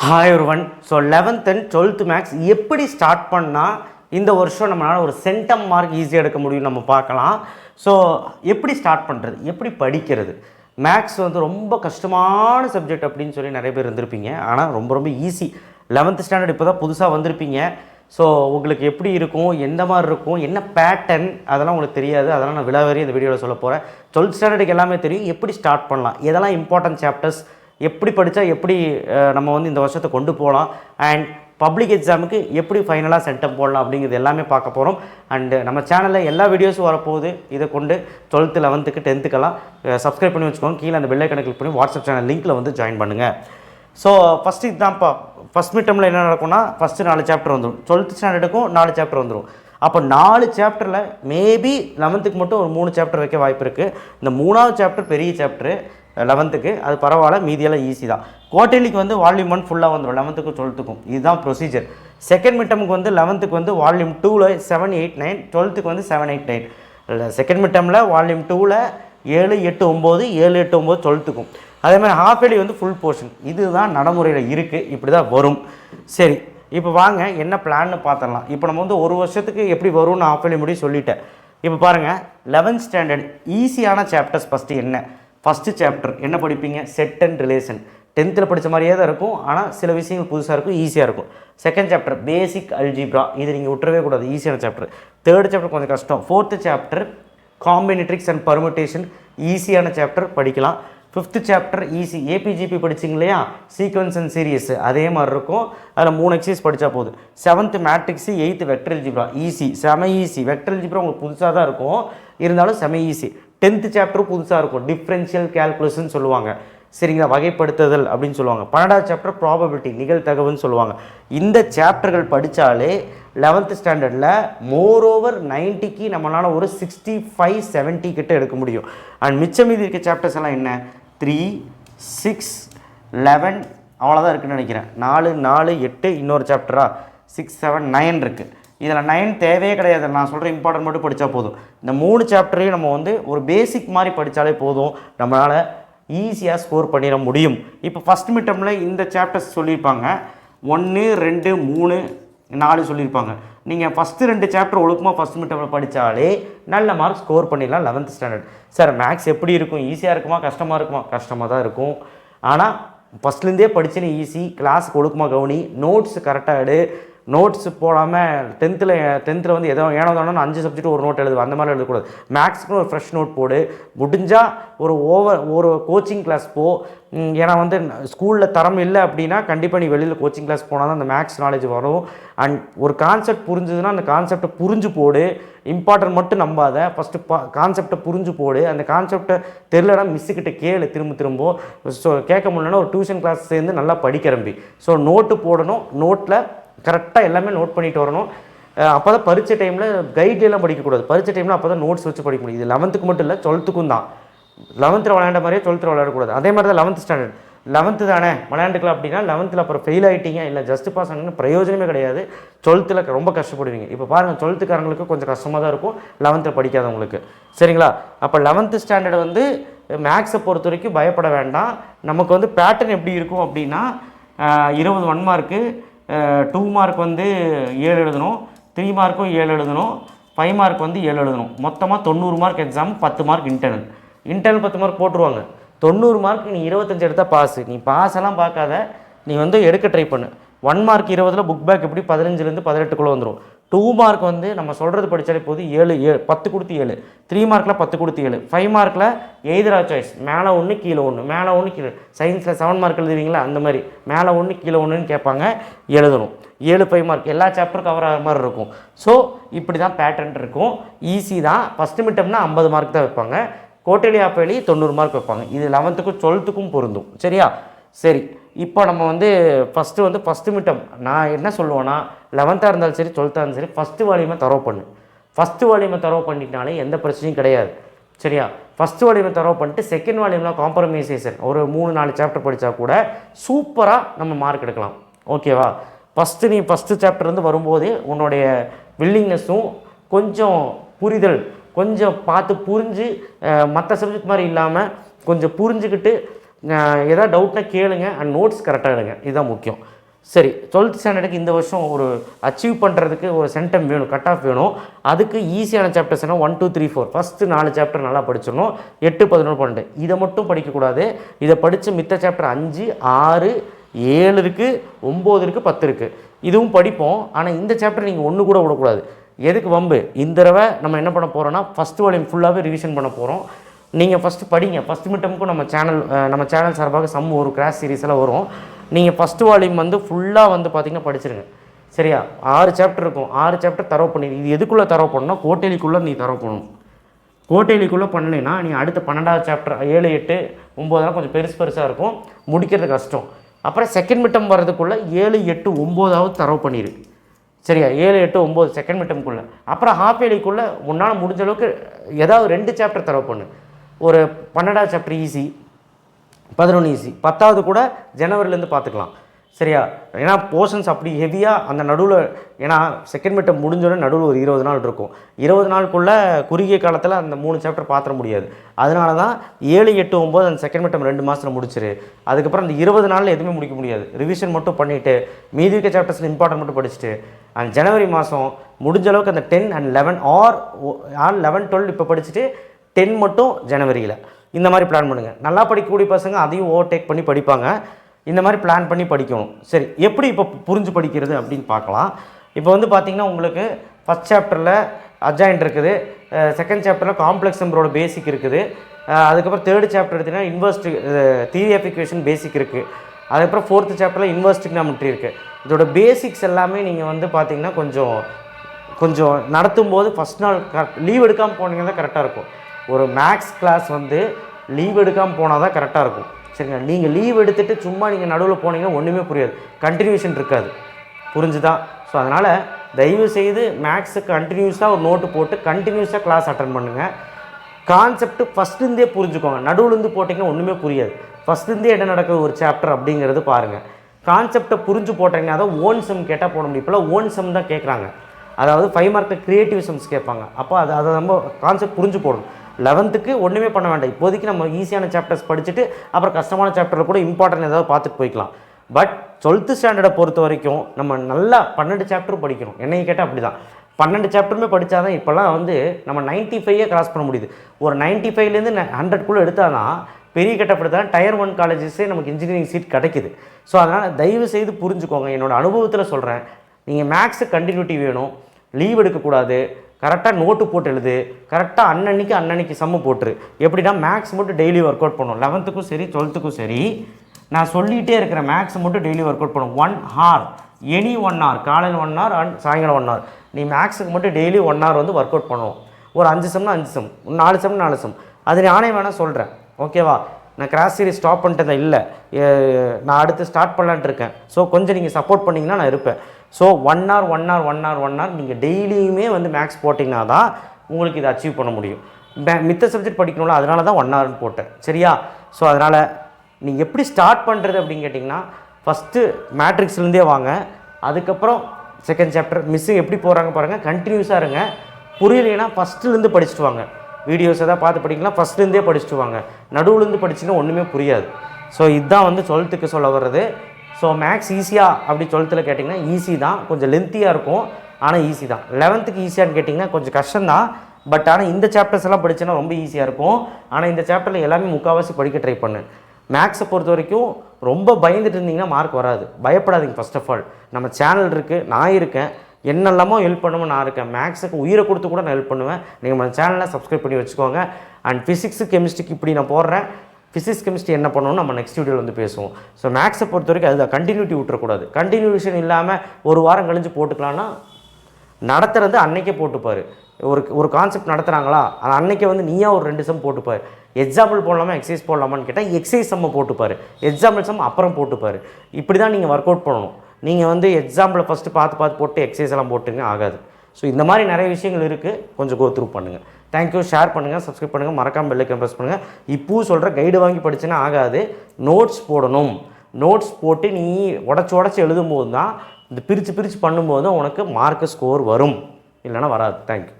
Hi ஒருவன் so eleventh and twelfth maths எப்படி start பண்ணால் இந்த வருஷம் நம்மளால் ஒரு சென்டம் மார்க் ஈஸியாக எடுக்க முடியும் நம்ம பார்க்கலாம். ஸோ எப்படி ஸ்டார்ட் பண்ணுறது எப்படி படிக்கிறது? மேக்ஸ் வந்து ரொம்ப கஷ்டமான சப்ஜெக்ட் அப்படின்னு சொல்லி நிறைய பேர் இருந்திருப்பீங்க. ஆனால் ரொம்ப ரொம்ப ஈஸி லெவன்த் ஸ்டாண்டர்ட் இப்போ தான் புதுசாக வந்திருப்பீங்க. ஸோ உங்களுக்கு எப்படி இருக்கும்? எந்த மாதிரி இருக்கும்? என்ன பேட்டர்ன் அதெல்லாம் உங்களுக்கு தெரியாது. அதெல்லாம் நான் விழாவரி இந்த வீடியோவில் சொல்ல போகிறேன் டுவெல்த் ஸ்டாண்டர்டுக்கு எல்லாமே தெரியும். எப்படி ஸ்டார்ட் பண்ணலாம்? எதெல்லாம் இம்பார்ட்டன்ட் சாப்டர்ஸ் எப்படி படித்தா எப்படி நம்ம வந்து இந்த வருஷத்தை கொண்டு போகலாம் அண்ட் பப்ளிக் எக்ஸாமுக்கு எப்படி ஃபைனலாக சென்டம் போடலாம் அப்படிங்கிறது எல்லாமே பார்க்க போகிறோம் அண்டு நம்ம சேனலில் எல்லா வீடியோஸும் வரப்போகுது. இதை கொண்டு டுவெல்த்து லெவன்த்துக்கு டென்த்துக்கெல்லாம் சப்ஸ்கிரைப் பண்ணி வச்சுக்கோங்க. கீழே அந்த பெல்லை கணக்கில் பண்ணி வாட்ஸ்அப் சேனல் லிங்க்கில் வந்து ஜாயின் பண்ணுங்கள் ஸோ ஃபஸ்ட்டு இதுதான்ப்பா ஃபஸ்ட் மிட்டமில் என்ன நடக்கும்னா ஃபஸ்ட்டு நாலு சாப்டர் வந்துடும் டுவெல்த் ஸ்டாண்டர்டுக்கும் நாலு சாப்டர் வந்துடும் அப்போ நாலு சாப்டரில் மேபி லெவன்த்துக்கு மட்டும் ஒரு மூணு சாப்டர் வைக்க வாய்ப்பு இருக்குது இந்த மூணாவது சாப்டர் பெரிய சாப்டர் லெவன்த்துக்கு அது பரவாயில்ல மீதியெல்லாம் ஈஸி தான். குவார்டர்லிக்கு வந்து வால்யூம் ஒன் ஃபுல்லாக வந்துடும். லெவன்த்துக்கும் டுவெல்த்துக்கும் இதுதான் ப்ரொசீஜர் செகண்ட் மிட்டமுக்கு வந்து லெவன்த்துக்கு வந்து வால்யூம் டூவில் செவன் எயிட் நைன் டுவெல்த்துக்கு வந்து செவன் எயிட் நைன் இல்லை செகண்ட் மிட்டமில் வால்யூம் டூவில் ஏழு எட்டு ஒம்பது ஏழு எட்டு ஒம்பது டுவெல்த்துக்கும் அதே மாதிரி ஹாஃப் இயர்லி வந்து ஃபுல் போர்ஷன் இதுதான் நடைமுறையில் இருக்குது இப்படி தான் வரும். சரி இப்போ வாங்க என்ன பிளான்னு பார்த்துடலாம் இப்போ நம்ம வந்து ஒரு வருஷத்துக்கு எப்படி வரும்னு ஹாஃப் இயர்லி முடி சொல்லிட்டேன். இப்போ பாருங்கள் லெவன்த் ஸ்டாண்டர்ட் ஈஸியான சாப்டர்ஸ் ஃபஸ்ட்டு என்ன? ஃபஸ்ட்டு சாப்டர் என்ன படிப்பீங்க? செட் அண்ட் ரிலேஷன் டென்த்தில் படித்த மாதிரியே தான் இருக்கும். ஆனால் சில விஷயங்கள் புதுசாக இருக்கும் ஈஸியாக இருக்கும். செகண்ட் சாப்டர் பேசிக் அல்ஜிப்ரா இது நீங்கள் விட்டுறவே கூடாது. ஈஸியான சாப்டர் தேர்ட் சாப்டர் கொஞ்சம் கஷ்டம். Fourth chapter combinatorics and permutation ஈஸியான சாப்டர் படிக்கலாம். Fifth chapter easy AP GP படிச்சிங்க இல்லையா? சீக்வன்ஸ் அண்ட் சீரியஸ் அதே மாதிரி இருக்கும். அதில் மூணு எக்ஸைஸ் படித்தா போதும். Seventh matrix eighth vector algebra easy செம ஈஸி வெக்டர் எல்ஜிப்ரா உங்களுக்கு புதுசாக தான் இருக்கும். இருந்தாலும் செம ஈஸி டென்த்து சாப்டரும் புதுசாக இருக்கும். டிஃப்ரென்ஷியல் கேல்குலேஷன் சொல்லுவாங்க. சரிங்களா? வகைப்படுத்துதல் அப்படின்னு சொல்லுவாங்க. பன்னெண்டாவது சாப்டர் ப்ராபபிலிட்டி நிகழ்தகவுன்னு சொல்லுவாங்க. இந்த சாப்டர்கள் படித்தாலே லெவன்த்து ஸ்டாண்டர்டில் மோர் ஓவர் நைன்ட்டிக்கு நம்மளால் ஒரு சிக்ஸ்டி ஃபைவ் செவன்ட்டி கிட்ட எடுக்க முடியும். அண்ட் மிச்சம் மீதி இருக்க சாப்டர்ஸ் எல்லாம் என்ன? த்ரீ சிக்ஸ் லெவன் அவ்வளோதான் இருக்குன்னு நினைக்கிறேன். நாலு நாலு எட்டு இன்னொரு சாப்டரா சிக்ஸ் செவன் நைன் இருக்குது இதில் நைன் தேவையே கிடையாது. நான் சொல்கிற இம்பார்ட்டன்ட் மட்டும் படித்தா போதும். இந்த மூணு சாப்டரையும் நம்ம வந்து ஒரு பேசிக் மாதிரி படித்தாலே போதும். நம்மளால் ஈஸியாக ஸ்கோர் பண்ணிட முடியும். இப்போ ஃபஸ்ட் மிட்டமில் இந்த சாப்டர்ஸ் சொல்லியிருப்பாங்க. ஒன்று ரெண்டு மூணு நாலு சொல்லியிருப்பாங்க. நீங்கள் ஃபஸ்ட்டு ரெண்டு சாப்டர் ஒழுக்கமாக ஃபஸ்ட் மிட்டமில் படித்தாலே நல்ல மார்க் ஸ்கோர் பண்ணிடலாம் லெவன்த் ஸ்டாண்டர்ட் சார் மேக்ஸ் எப்படி இருக்கும்? ஈஸியாக இருக்குமா? கஷ்டமாக இருக்குமா? கஷ்டமாக தான் இருக்கும். ஆனால் ஃபஸ்ட்லேருந்தே படிச்சுன்னு ஈஸி கிளாஸுக்கு ஒழுக்கமாக கவனி நோட்ஸ் கரெக்டாக எடு. நோட்ஸ் போடாமல் டென்த்தில் டென்த்தில் வந்து எதோ ஏனோ தானோ அஞ்சு சப்ஜெக்ட் ஒரு நோட் எழுது அந்த மாதிரி எழுதக்கூடாது. மேக்ஸுக்குன்னு ஒரு ஃப்ரெஷ் நோட் போடு. முடிஞ்சால் ஒரு ஓவர் ஒரு கோச்சிங் கிளாஸ் போ. ஏன்னா வந்து ஸ்கூலில் தரம் இல்லை அப்படின்னா கண்டிப்பாக நீ வெளியில் கோச்சிங் கிளாஸ் போனால் தான் அந்த மேக்ஸ் நாலேஜ் வரும். அண்ட் ஒரு கான்செப்ட் புரிஞ்சுதுன்னா அந்த கான்செப்டை புரிஞ்சு போடு. இம்பார்ட்டன்ட் மட்டும் நம்பாத. ஃபஸ்ட்டு பா கான்செப்டை புரிஞ்சு போடு. அந்த கான்செப்டை தெரிலனா மிஸ்ஸுக்கிட்ட கேளு திரும்ப திரும்ப. ஸோ கேட்க முடியலன்னா ஒரு டியூஷன் கிளாஸ் சேர்ந்து நல்லா படிக்கிறம்பி ஸோ நோட்டு போடணும். நோட்டில் கரெக்டாக எல்லாமே நோட் பண்ணிட்டு வரணும். அப்போ தான் பரிச்சை டைமில் கைட்லாம் படிக்கக்கூடாது. பரீட்சை டைமில் அப்போ தான் நோட்ஸ் வச்சு படிக்க முடியும். இது லெவன்த்துக்கு மட்டும் இல்லை டுவெல்த்துக்கும் தான். லெவன்த்தில் விளையாண்ட மாதிரியே டுவெல்த்தில் விளையாடக்கூடாது. அதே மாதிரி தான் லெவன்த் ஸ்டாண்டர்ட் லெவன்த்து தானே? விளையாண்டுக்கலாம் அப்படின்னா லெவன்த்தில் அப்புறம் ஃபெயில் ஆகிட்டீங்க இல்லை ஜஸ்ட் பாஸ் ஆனீங்கன்னு பிரயோஜனமே கிடையாது. டுவெல்த்தில் ரொம்ப கஷ்டப்படுவீங்க. இப்போ பாருங்கள் டுவெல்த்துக்காரங்களுக்கு கொஞ்சம் கஷ்டமாக தான் இருக்கும். லெவன்த்தில் படிக்காதவங்களுக்கு. சரிங்களா? அப்போ லெவன்த்து ஸ்டாண்டர்ட் வந்து மேக்ஸை பொறுத்த வரைக்கும் பயப்பட வேண்டாம். நமக்கு வந்து பேட்டர்ன் எப்படி இருக்கும் அப்படின்னா இருபது ஒன் மார்க்கு டூ மார்க் வந்து ஏழு எழுதணும். த்ரீ மார்க்கும் ஏழு எழுதணும். ஃபைவ் மார்க் வந்து ஏழு எழுதணும். மொத்தமாக தொண்ணூறு மார்க் எக்ஸாம் பத்து மார்க் இன்டர்னல் இன்டர்னல் பத்து மார்க் போட்டுருவாங்க. தொண்ணூறு மார்க் நீ இருபத்தஞ்சி எடுத்தால் பாஸ் நீ பாஸெல்லாம் பார்க்காத. நீ வந்து எடுக்க ட்ரை பண்ணு. ஒன் மார்க் இருபதில் புக் பேக் எப்படி பதினஞ்சுலேருந்து பதினெட்டுக்குள்ளே வந்துடும் டூ மார்க் வந்து நம்ம சொல்கிறது படித்தாலே போது ஏழு ஏழு பத்து கொடுத்து ஏழு. த்ரீ மார்க்கில் பத்து கொடுத்து ஏழு. ஃபைவ் மார்க்கில் எய்தரா சாய்ஸ் மேலே ஒன்று கீழே ஒன்று மேலே ஒன்று கீழே சயின்ஸில் செவன் மார்க் எழுதுவீங்களா? அந்த மாதிரி. மேலே ஒன்று கீழே ஒன்றுன்னு கேட்பாங்க. எழுதணும். ஏழு ஃபைவ் மார்க் எல்லா சாப்டரும் கவர் ஆகிற மாதிரி இருக்கும். ஸோ இப்படி தான் பேட்டர்ன் இருக்கும். ஈஸி தான். ஃபஸ்ட்டு மிட்டம்னா ஐம்பது மார்க் தான் வைப்பாங்க. கோட்டலி ஆப்பேலி தொண்ணூறு மார்க் வைப்பாங்க. இது லெவன்த்துக்கும் டுவெல்த்துக்கும் பொருந்தும். சரியா? சரி. இப்போ நம்ம வந்து ஃபஸ்ட்டு வந்து ஃபஸ்ட்டு மிட்டம். நான் என்ன சொல்லுவேன்னா லெவன்த்தாக இருந்தாலும் சரி டுவெல்த்தாக இருந்தாலும் சரி ஃபஸ்ட்டு வால்யூமை தரவு பண்ணு. ஃபஸ்ட்டு வால்யூமை தரவு பண்ணிட்டாலே எந்த பிரச்சனையும் கிடையாது. சரியா? ஃபஸ்ட்டு வால்யூமை தரவு பண்ணிட்டு செகண்ட் வால்யூமில் காம்ப்ரமைசேஷன் ஒரு மூணு நாலு சாப்டர் படித்தா கூட சூப்பராக நம்ம மார்க் எடுக்கலாம். ஓகேவா ஃபஸ்ட்டு நீ ஃபஸ்ட்டு சாப்டர் வரும்போது வரும்போதே உன்னுடைய வில்லிங்னஸும் கொஞ்சம் புரிதல் கொஞ்சம் பார்த்து புரிஞ்சு மற்ற சப்ஜெக்ட் மாதிரி இல்லாமல் கொஞ்சம் புரிஞ்சுக்கிட்டு ஏதாவது டவுட்னா கேளுங்க அண்ட் நோட்ஸ் கரெக்டாக எடுங்க. இதுதான் முக்கியம். சரி டுவெல்த் ஸ்டாண்டர்டுக்கு இந்த வருஷம் ஒரு அச்சீவ் பண்ணுறதுக்கு ஒரு சென்டம் வேணும் கட் ஆஃப் வேணும். அதுக்கு ஈஸியான சாப்டர்ஸ்னால் one two three four first நாலு சாப்டர் நல்லா படிச்சிடணும். எட்டு பதினொன்று பன்னெண்டு. இதை மட்டும் படிக்கக்கூடாது. இதை படித்து மித்த சாப்டர் அஞ்சு ஆறு ஏழு இருக்குது ஒம்பது இருக்குது பத்து இருக்குது இதுவும் படிப்போம். ஆனால் இந்த சாப்டர் நீங்கள் ஒன்று கூட விடக்கூடாது. எதுக்கு வம்பு? இந்த தடவை நம்ம என்ன பண்ண போகிறோன்னா ஃபஸ்ட் வால்யூம் ஃபுல்லாகவே ரிவிஷன் பண்ண போகிறோம் நீங்கள் ஃபஸ்ட்டு படிங்க. ஃபஸ்ட் மிட்டமுக்கும் நம்ம சேனல் நம்ம சேனல் சார்பாக சம் ஒரு கிராஸ் சீரிஸ் வரும். நீங்கள் ஃபஸ்ட்டு வால்யூம் வந்து ஃபுல்லாக வந்து பார்த்தீங்கன்னா படிச்சிருங்க. சரியா? ஆறு சாப்டர் இருக்கும். ஆறு சாப்டர் தரவு பண்ணி இது எதுக்குள்ளே தரவு பண்ணணும்? கோட்டேலிக்குள்ளே நீ தரவு பண்ணணும். கோட்டையிலிக்குள்ளே பண்ணலைன்னா நீ அடுத்த பன்னெண்டாவது சாப்டர் ஏழு எட்டு ஒம்போதெல்லாம் கொஞ்சம் பெருசு பெருசாக இருக்கும். முடிக்கிறது கஷ்டம். அப்புறம் செகண்ட் மிட்டம் வர்றதுக்குள்ளே ஏழு எட்டு ஒம்போதாவது தரவு பண்ணிடு சரியா? ஏழு எட்டு ஒம்பது செகண்ட் மிட்டம்குள்ளே. அப்புறம் ஹாஃப் இயர்லிக்குள்ளே உன்னால் முடிஞ்ச அளவுக்கு ஏதாவது ரெண்டு சாப்டர் தரவு பண்ணு. ஒரு பன்னெண்டாவது சாப்டர் ஈஸி பதினொன்று ஈஸி பத்தாவது கூட ஜனவரிலேருந்து பார்த்துக்கலாம். சரியா? ஏன்னா போர்ஷன்ஸ் அப்படி ஹெவியாக அந்த நடுவில் ஏன்னா செகண்ட் மிட்டம் முடிஞ்சோடனே நடுவில் ஒரு இருபது நாள் இருக்கும். இருபது நாளுக்குள்ளே குறுகிய காலத்தில் அந்த மூணு சாப்டர் பார்த்துட முடியாது. அதனால தான் ஏழு எட்டு ஒம்பது அந்த செகண்ட் மிட்டம் ரெண்டு மாதத்தில் முடிச்சிரு. அதுக்கப்புறம் அந்த இருபது நாளில் எதுவுமே முடிக்க முடியாது. ரிவிஷன் மட்டும் பண்ணிவிட்டு மீதி இருக்க சாப்டர்ஸில் இம்பார்ட்டன்ட் மட்டும் படிச்சுட்டு அண்ட் ஜனவரி மாதம் முடிஞ்ச அளவுக்கு அந்த ten and eleven or or eleven twelve இப்போ படிச்சுட்டு டென் மட்டும் ஜனவரியில். இந்த மாதிரி பிளான் பண்ணுங்கள் நல்லா படிக்கக்கூடிய பசங்க அதையும் ஓவர்டேக் பண்ணி படிப்பாங்க. இந்த மாதிரி பிளான் பண்ணி படிக்கணும். சரி எப்படி இப்போ புரிஞ்சு படிக்கிறது அப்படின்னு பார்க்கலாம். இப்போ வந்து பார்த்திங்கன்னா உங்களுக்கு ஃபஸ்ட் சாப்டரில் அஜாயின்ட் இருக்குது. செகண்ட் சாப்டரில் காம்ப்ளெக்ஸ் நம்பரோட பேசிக் இருக்குது. அதுக்கப்புறம் தேர்ட் சாப்டர் எடுத்திங்கன்னா இன்வெஸ்ட் தியரி அப்ளிகேஷன் பேசிக் இருக்குது அதுக்கப்புறம் ஃபோர்த்து சாப்டரில் இன்வெஸ்ட் டிக்னாமெட்ரி இருக்குது இதோட பேசிக்ஸ் எல்லாமே நீங்கள் வந்து பார்த்தீங்கன்னா கொஞ்சம் கொஞ்சம் நடத்தும் போது ஃபஸ்ட் நாள் கரெக்ட் லீவ் எடுக்காமல் போனீங்கன்னா கரெக்டாக இருக்கும். ஒரு மேக்ஸ் கிளாஸ் வந்து லீவ் எடுக்காமல் போனால் தான் கரெக்டாக இருக்கும். சரிங்களா? நீங்கள் லீவ் எடுத்துகிட்டு சும்மா நீங்கள் நடுவில் போனீங்கன்னா ஒன்றுமே புரியாது. கண்டினியூஷன் இருக்காது. புரிஞ்சுதான் ஸோ அதனால் தயவு செய்து மேக்ஸுக்கு கண்டினியூஸாக ஒரு நோட்டு போட்டு கண்டினியூஸாக கிளாஸ் அட்டன் பண்ணுங்கள் கான்செப்ட் ஃபஸ்ட்டுருந்தே புரிஞ்சுக்கோங்க. நடுவுலேருந்து போட்டிங்கன்னா ஒன்றுமே புரியாது. ஃபஸ்ட்டுருந்தே என்ன நடக்குது? ஒரு சாப்டர் அப்படிங்கிறது பாருங்கள் கான்செப்டை புரிஞ்சு போட்டிங்கன்னா தான் ஓன் சம் கேட்டால் போட முடியும். இப்போலாம் ஓன் சம் தான் கேட்குறாங்க அதாவது ஃபைவ் மார்க்கில் க்ரியேட்டிவ் சம்ஸ் கேட்பாங்க அப்போ அது அதை நம்ம கான்செப்ட் புரிஞ்சு போடணும். லெவன்த்துக்கு ஒன்றுமே பண்ண வேண்டாம். இப்போதைக்கு நம்ம ஈஸியான சாப்டர்ஸ் படிச்சுட்டு அப்புறம் கஷ்டமான சாப்டரில் கூட இம்பார்ட்டன்ட் ஏதாவது பார்த்துட்டு போய்க்கலாம். பட் டுவெல்த்து ஸ்டாண்டர்டை பொறுத்த வரைக்கும் நம்ம நல்லா பன்னெண்டு சாப்டரும் படிக்கணும். என்னையை கேட்டால் அப்படி தான் பன்னெண்டு சாப்டருமே படித்தா தான் இப்போல்லாம் வந்து நம்ம நைன்ட்டி ஃபைவே கிராஸ் பண்ண முடியுது. ஒரு நைன்ட்டி ஃபைவ்லேருந்து ஹண்ட்ரட்குள்ளே எடுத்தால் தான் பெரிய கட்டப்படுத்தா டயர் ஒன் காலேஜஸே நமக்கு இன்ஜினியரிங் சீட் கிடைக்குது. ஸோ அதனால் தயவு செய்து புரிஞ்சுக்கோங்க. என்னோடய அனுபவத்தில் சொல்கிறேன் நீங்கள் மேக்ஸு கண்டினியூட்டி வேணும். லீவ் எடுக்கக்கூடாது. கரெக்டாக நோட்டு போட்டு எழுது. கரெக்டாக அன்னன்னைக்கு அன்னன்னைக்கு சம்மு போட்டுரு. எப்படின்னா மேக்ஸ் மட்டும் டெய்லி ஒர்க் அவுட் பண்ணும் லெவன்த்துக்கும் சரி டுவெல்த்துக்கும் சரி நான் சொல்லிகிட்டே இருக்கிற மேக்ஸ் மட்டும் டெய்லி ஒர்க் அவுட் பண்ணும். One hour any one hour காலையில் ஒன் ஹவர் அண்ட் சாயங்காலம் ஒன் ஹவர் நீ மேக்ஸுக்கு மட்டும் டெய்லி ஒன் ஹவர் வந்து ஒர்க் அவுட் பண்ணுவோம் ஒரு அஞ்சு சம்னா அஞ்சு சம் நாலு சம் நாலு சம் அது நானே வேணால் சொல்கிறேன் ஓகேவா நான் கிராஸ் சீரிஸ் ஸ்டாப் பண்ணிட்டதை இல்லை. நான் அடுத்து ஸ்டார்ட் பண்ணலான்ட்டு இருக்கேன். ஸோ கொஞ்சம் நீங்கள் சப்போர்ட் பண்ணிங்கன்னா நான் இருப்பேன். So one hour one hour one hour one hour நீங்கள் டெய்லியுமே வந்து மேக்ஸ் போட்டிங்கன்னா தான் உங்களுக்கு இதை அச்சீவ் பண்ண முடியும். மித்த சப்ஜெக்ட் படிக்கணும்ல அதனால தான் ஒன் ஹவர்னு போட்டேன். சரியா? ஸோ அதனால் நீங்கள் எப்படி ஸ்டார்ட் பண்ணுறது அப்படின்னு கேட்டிங்கன்னா ஃபஸ்ட்டு மேட்ரிக்ஸ்லேருந்தே வாங்க. அதுக்கப்புறம் செகண்ட் சாப்டர் மிஸ்ஸு எப்படி போகிறாங்க பாருங்கள் கண்டினியூஸாக இருங்க. புரியலைன்னா ஃபஸ்ட்டுலேருந்து படிச்சுட்டு வாங்க. வீடியோஸ் எதாவது பார்த்து படிக்கலாம் ஃபஸ்ட்லேருந்தே படிச்சுட்டு வாங்க. நடுவுலேருந்து படிச்சுன்னா ஒன்றுமே புரியாது. ஸோ இதுதான் வந்து டுவெல்த்துக்கு சொல்ல வர்றது. ஸோ மேக்ஸ் ஈஸியாக அப்படி டுவெல்த்தில் கேட்டிங்கன்னா ஈஸி தான். கொஞ்சம் லென்த்தியாக இருக்கும். ஆனால் ஈஸி தான். லெவன்த்துக்கு ஈஸியான்னு கேட்டிங்கன்னா கொஞ்சம் கஷ்டம்தான். பட் ஆனால் இந்த சாப்டர்ஸ் எல்லாம் படிச்சேன்னா ரொம்ப ஈஸியாக இருக்கும். ஆனால் இந்த சாப்டரில் எல்லாமே முக்கால்வாசி படிக்க ட்ரை பண்ணு. மேக்ஸை பொறுத்த வரைக்கும் ரொம்ப பயந்துட்டு இருந்தீங்கன்னா மார்க் வராது. பயப்படாதீங்க ஃபர்ஸ்ட் ஆஃப் ஆல் நம்ம சேனல் இருக்குது நான் இருக்கேன். என்னெல்லாமோ ஹெல்ப் பண்ணுமோ நான் இருக்கேன். மேக்ஸுக்கு உயிரை கொடுத்து கூட நான் ஹெல்ப் பண்ணுவேன். நீங்கள் நம்ம சேனலை சப்ஸ்கிரைப் பண்ணி வச்சுக்கோங்க. அண்ட் ஃபிசிக்ஸு கெமிஸ்ட்ரிக்கு இப்படி நான் போடுறேன். ஃபிசிக்ஸ் கெமிஸ்ட்ரி என்ன பண்ணணும் நம்ம நெக்ஸ்ட் வீடியோவில் வந்து பேசுவோம். ஸோ மேக்ஸை பொறுத்த வரைக்கும் அதுதான். கண்டினியூட்டி விட்டுறக்கூடாது. கண்டினியூஷன் இல்லாமல் ஒரு வாரம் கழிஞ்சு போட்டுக்கலான்னா நடத்துறது அன்னைக்கே போட்டுப்பார். ஒரு ஒரு கான்செப்ட் நடத்துகிறாங்களா அது அன்னைக்கே வந்து நீயா ஒரு ரெண்டு சம் போட்டுப்பார். எக்ஸாம்பிள் போடலாமா எக்ஸசைஸ் போடலாமான்னு கேட்டால் எக்ஸசைஸ் சம்மை போட்டுப்பார். எக்ஸாம்பிள் சம் அப்புறம் போட்டுப்பார். இப்படி தான் நீங்கள் ஒர்க் அவுட் பண்ணணும். நீங்கள் வந்து எக்ஸாம்பிளை ஃபஸ்ட்டு பார்த்து பார்த்து போட்டு எக்ஸசைஸ் எல்லாம் போட்டுங்க ஆகாது. ஸோ இந்த மாதிரி நிறைய விஷயங்கள் இருக்குது கொஞ்சம் கோ த்ரூ பண்ணுங்கள் தேங்க்யூ. ஷேர் பண்ணுங்கள் சப்ஸ்கிரைப் பண்ணுங்கள் மறக்காமல் பெல்லைக்கன் ப்ரெஸ் பண்ணுங்கள் இப்போவும் சொல்கிற கைடு வாங்கி படிச்சுன்னா ஆகாது. நோட்ஸ் போடணும். நோட்ஸ் போட்டு நீ உடச்சி உடச்சி எழுதும்போது தான் இந்த பிரித்து பிரித்து பண்ணும்போது தான் உனக்கு மார்க்கு ஸ்கோர் வரும். இல்லைன்னா வராது. தேங்க்யூ